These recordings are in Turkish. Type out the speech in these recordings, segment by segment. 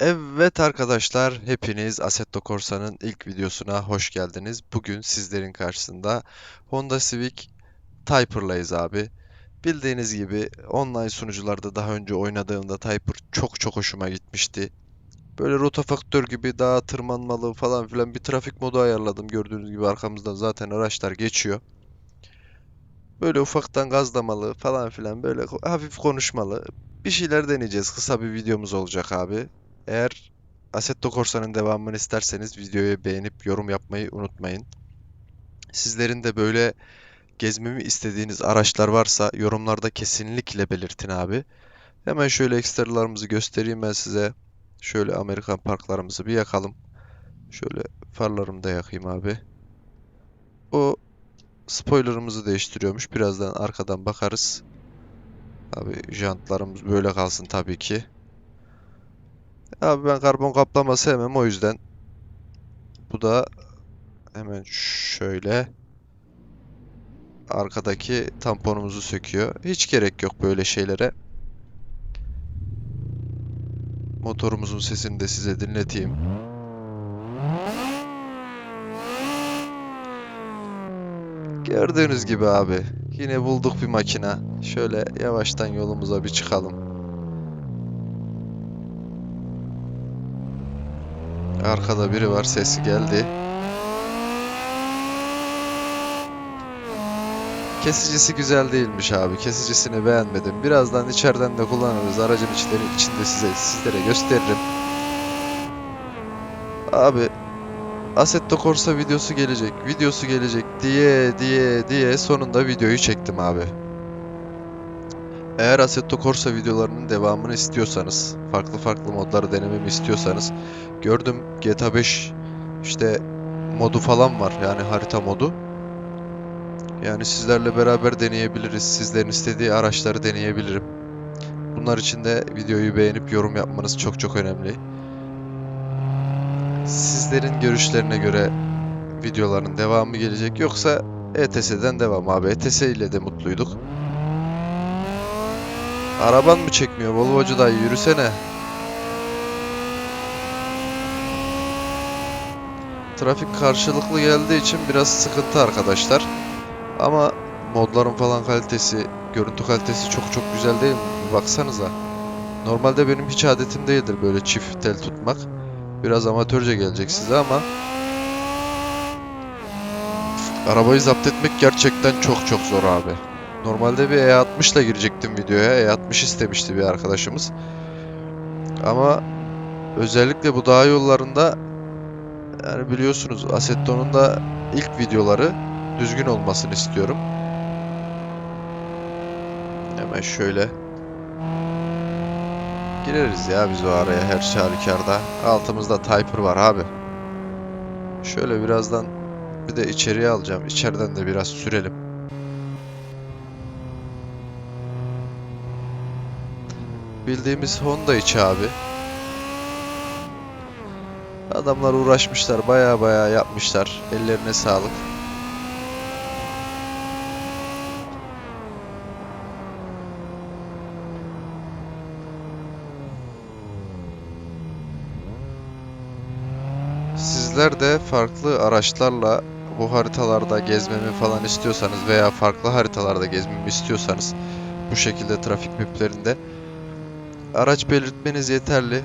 Evet arkadaşlar, hepiniz Assetto Corsa'nın ilk videosuna hoş geldiniz. Bugün sizlerin karşısında Honda Civic Typer'layız abi. Bildiğiniz gibi online sunucularda daha önce oynadığımda Typer çok çok hoşuma gitmişti. Böyle rotafaktör gibi dağa tırmanmalı falan filan bir trafik modu ayarladım. Gördüğünüz gibi arkamızdan zaten araçlar geçiyor. Böyle ufaktan gazlamalı falan filan böyle hafif konuşmalı. Bir şeyler deneyeceğiz. Kısa bir videomuz olacak abi. Eğer Assetto Corsa'nın devamını isterseniz videoyu beğenip yorum yapmayı unutmayın. Sizlerin de böyle gezmemi istediğiniz araçlar varsa yorumlarda kesinlikle belirtin abi. Hemen şöyle ekstralarımızı göstereyim ben size. Şöyle Amerikan parklarımızı bir yakalım. Şöyle farlarımı da yakayım abi. O spoilerımızı değiştiriyormuş. Birazdan arkadan bakarız. Abi jantlarımız böyle kalsın tabii ki. Abi ben karbon kaplama sevmem o yüzden. Bu da hemen şöyle arkadaki tamponumuzu söküyor. Hiç gerek yok böyle şeylere. Motorumuzun sesini de size dinleteyim. Gördüğünüz gibi abi. Yine bulduk bir makina. Şöyle yavaştan yolumuza bir çıkalım. Arkada biri var. Sesi geldi. Kesicisi güzel değilmiş abi. Kesicisini beğenmedim. Birazdan içeriden de kullanırız. Aracın içleri içinde size sizlere gösteririm. Abi Assetto Corsa videosu gelecek, videosu gelecek diye diye diye sonunda videoyu çektim abi. Eğer Assetto Corsa videolarının devamını istiyorsanız, farklı farklı modları denememi istiyorsanız, gördüm GTA 5 işte modu falan var yani harita modu. Yani sizlerle beraber deneyebiliriz. Sizlerin istediği araçları deneyebilirim. Bunlar için de videoyu beğenip yorum yapmanız çok çok önemli. Sizlerin görüşlerine göre videoların devamı gelecek. Yoksa ETS'den devam abi. ETS ile de mutluyduk. Araban mı çekmiyor Volvocu dayı yürüsene. Trafik karşılıklı geldiği için biraz sıkıntı arkadaşlar. Ama modların falan kalitesi, görüntü kalitesi çok çok güzel değil mi? Baksanıza. Normalde benim hiç adetim değildir böyle çift tel tutmak. Biraz amatörce gelecek size ama arabayı zapt etmek gerçekten çok çok zor abi. Normalde bir E60 ile girecektim videoya. E60 istemişti bir arkadaşımız. Ama özellikle bu dağ yollarında yani biliyorsunuz Assetto'nun da ilk videoları düzgün olmasını istiyorum. Hemen şöyle gireriz ya biz o araya her halükarda. Altımızda Typer var abi. Şöyle birazdan bir de içeriye alacağım. İçeriden de biraz sürelim. Bildiğimiz Honda içi abi. Adamlar uğraşmışlar. Baya baya yapmışlar. Ellerine sağlık. Sizler de farklı araçlarla bu haritalarda gezmemi falan istiyorsanız veya farklı haritalarda gezmemi istiyorsanız bu şekilde trafik maplerinde araç belirtmeniz yeterli.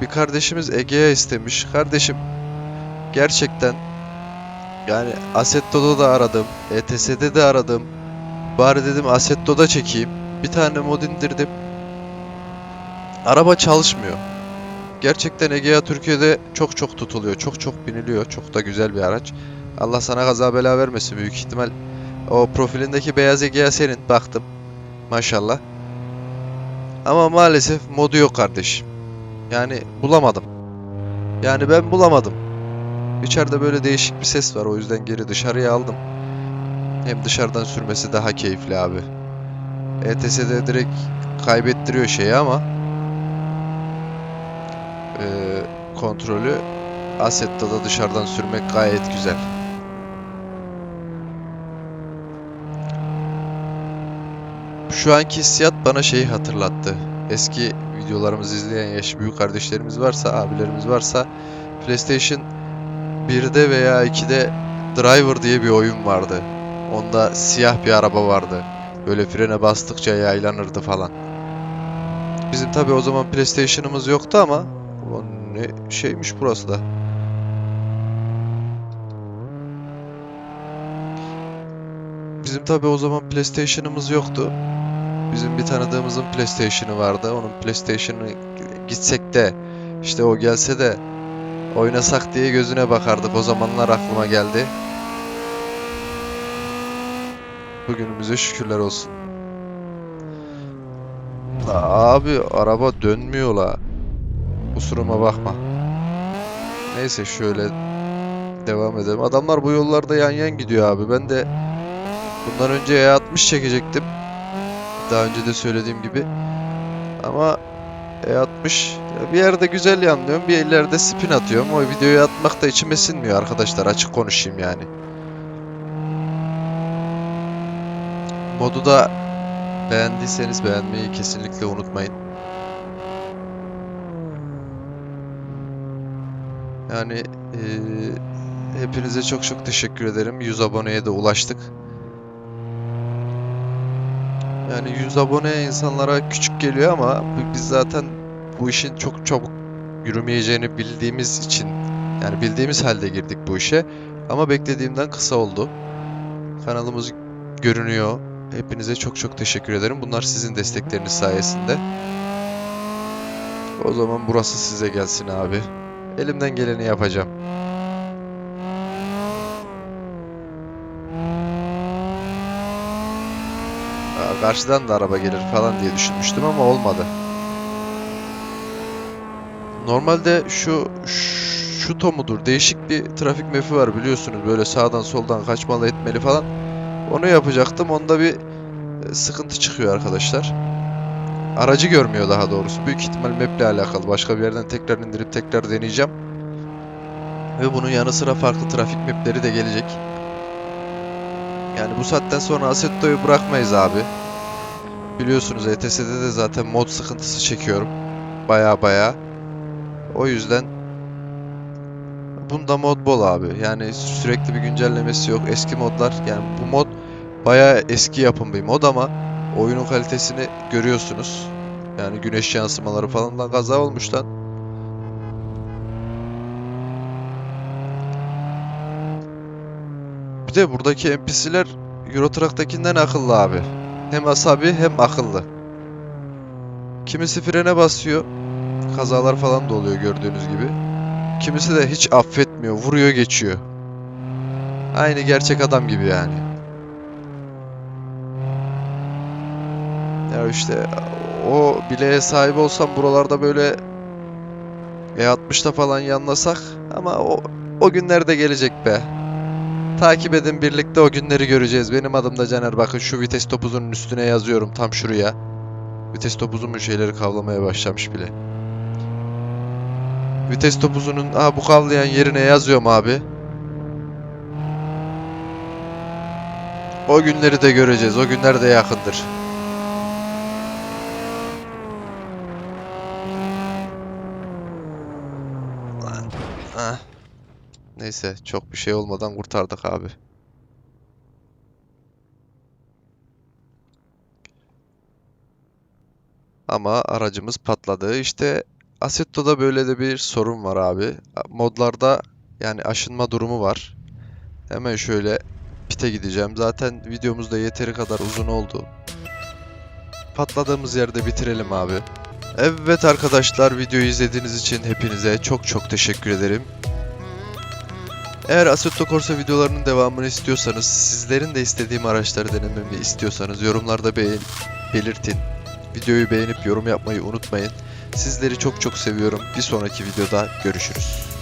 Bir kardeşimiz Egea istemiş. Kardeşim gerçekten yani Assetto'da da aradım, ETS'de de aradım. Bari dedim Assetto'da çekeyim. Bir tane mod indirdim. Araba çalışmıyor. Gerçekten Egea Türkiye'de çok çok tutuluyor. Çok çok biniliyor. Çok da güzel bir araç. Allah sana kaza bela vermesin büyük ihtimal. O profilindeki beyaz Egea senin. Baktım. Maşallah. Ama maalesef modu yok kardeşim. Yani bulamadım. Yani ben bulamadım. İçeride böyle değişik bir ses var. O yüzden geri dışarıya aldım. Hem dışarıdan sürmesi daha keyifli abi. ETS'de direkt kaybettiriyor şeyi ama eee, kontrolü Assetto'da da dışarıdan sürmek gayet güzel. Şu anki hissiyat bana şeyi hatırlattı. Eski videolarımızı izleyen yaş büyük kardeşlerimiz varsa, abilerimiz varsa PlayStation 1'de veya 2'de Driver diye bir oyun vardı. Onda siyah bir araba vardı. Böyle frene bastıkça yaylanırdı falan. Bizim tabi o zaman PlayStation'ımız yoktu ama ne şeymiş burası da. Bizim tabi o zaman PlayStation'ımız yoktu. Bizim bir tanıdığımızın PlayStation'ı vardı. Onun PlayStation'ı gitsek de işte o gelse de oynasak diye gözüne bakardık. O zamanlar aklıma geldi. Bugünümüze şükürler olsun. Abi araba dönmüyor la. Kusuruma bakma. Neyse şöyle devam edelim. Adamlar bu yollarda yan yan gidiyor abi. Ben de bundan önce E60 çekecektim. Daha önce de söylediğim gibi. Ama E60 ya bir yerde güzel yanlıyorum, bir yerlerde spin atıyorum. O videoyu atmak da içime sinmiyor arkadaşlar. Açık konuşayım yani. Modu da beğendiyseniz beğenmeyi kesinlikle unutmayın. Yani eee, hepinize çok çok teşekkür ederim. 100 aboneye de ulaştık. Yani 100 abone insanlara küçük geliyor ama biz zaten bu işin çok çabuk yürümeyeceğini bildiğimiz için yani bildiğimiz halde girdik bu işe. Ama beklediğimden kısa oldu. Kanalımız görünüyor. Hepinize çok çok teşekkür ederim. Bunlar sizin destekleriniz sayesinde. O zaman burası size gelsin abi. Elimden geleni yapacağım. Karşıdan da araba gelir falan diye düşünmüştüm ama olmadı. Normalde şu şu to mudur? Değişik bir trafik map'i var biliyorsunuz. Böyle sağdan soldan kaçmalı etmeli falan. Onu yapacaktım. Onda bir e, sıkıntı çıkıyor arkadaşlar. Aracı görmüyor daha doğrusu. Büyük ihtimal map'le alakalı. Başka bir yerden tekrar indirip tekrar deneyeceğim. Ve bunun yanı sıra farklı trafik map'leri de gelecek. Yani bu saatten sonra Assetto'yu bırakmayız abi. Biliyorsunuz ETS'de de zaten mod sıkıntısı çekiyorum. Baya baya. O yüzden bunda mod bol abi. Yani sürekli bir güncellemesi yok. Eski modlar yani bu mod baya eski yapım bir mod ama oyunun kalitesini görüyorsunuz. Yani güneş yansımaları falan lan kaza olmuş lan. De buradaki NPC'ler Euro Truck'takinden akıllı abi. Hem asabi hem akıllı. Kimisi frene basıyor. Kazalar falan da oluyor gördüğünüz gibi. Kimisi de hiç affetmiyor. Vuruyor geçiyor. Aynı gerçek adam gibi yani. Ya işte o bileğe sahip olsam buralarda böyle E60'da falan yanlasak ama o o günler de gelecek be. Takip edin birlikte o günleri göreceğiz. Benim adım da Caner. Bakın şu vites topuzunun üstüne yazıyorum tam şuraya. Vites topuzumun şeyleri kavlamaya başlamış bile. Vites topuzunun aha bu kavlayan yerine yazıyorum abi. O günleri de göreceğiz. O günler de yakındır. Lan, ah. Neyse çok bir şey olmadan kurtardık abi. Ama aracımız patladı. İşte Assetto'da böyle de bir sorun var abi. Modlarda yani aşınma durumu var. Hemen şöyle pite gideceğim. Zaten videomuz da yeteri kadar uzun oldu. Patladığımız yerde bitirelim abi. Evet arkadaşlar videoyu izlediğiniz için hepinize çok çok teşekkür ederim. Eğer Assetto Corsa videolarının devamını istiyorsanız, sizlerin de istediğim araçları denememi istiyorsanız yorumlarda beğen belirtin. Videoyu beğenip yorum yapmayı unutmayın. Sizleri çok çok seviyorum. Bir sonraki videoda görüşürüz.